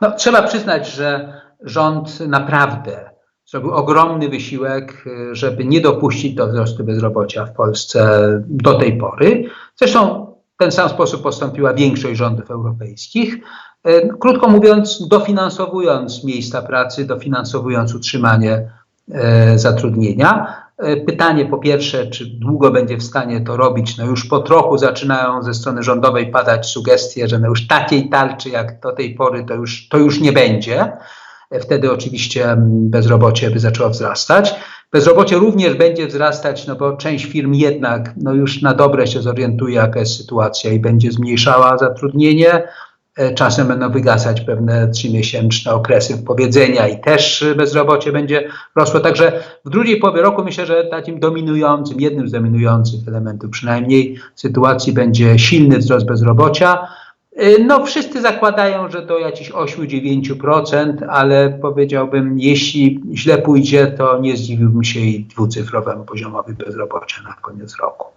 No, trzeba przyznać, że rząd naprawdę zrobił ogromny wysiłek, y, żeby nie dopuścić do wzrostu bezrobocia w Polsce do tej pory. Zresztą w ten sam sposób postąpiła większość rządów europejskich. Y, Krótko mówiąc, dofinansowując miejsca pracy, dofinansowując utrzymanie e, zatrudnienia. E, Pytanie po pierwsze, czy długo będzie w stanie to robić? No już po trochu zaczynają ze strony rządowej padać sugestie, że no już takiej tarczy jak do tej pory to już, to już nie będzie. E, Wtedy oczywiście mm, bezrobocie by zaczęło wzrastać. Bezrobocie również będzie wzrastać, no bo część firm jednak no już na dobre się zorientuje, jaka jest sytuacja i będzie zmniejszała zatrudnienie. E, Czasem będą wygasać pewne trzymiesięczne okresy wypowiedzenia i też bezrobocie będzie rosło. Także w drugiej połowie roku myślę, że takim dominującym, jednym z dominujących elementów przynajmniej sytuacji będzie silny wzrost bezrobocia. E, No wszyscy zakładają, że do jakichś 8-9%, ale powiedziałbym, jeśli źle pójdzie, to nie zdziwiłbym się i dwucyfrowemu poziomowi bezrobocia na koniec roku.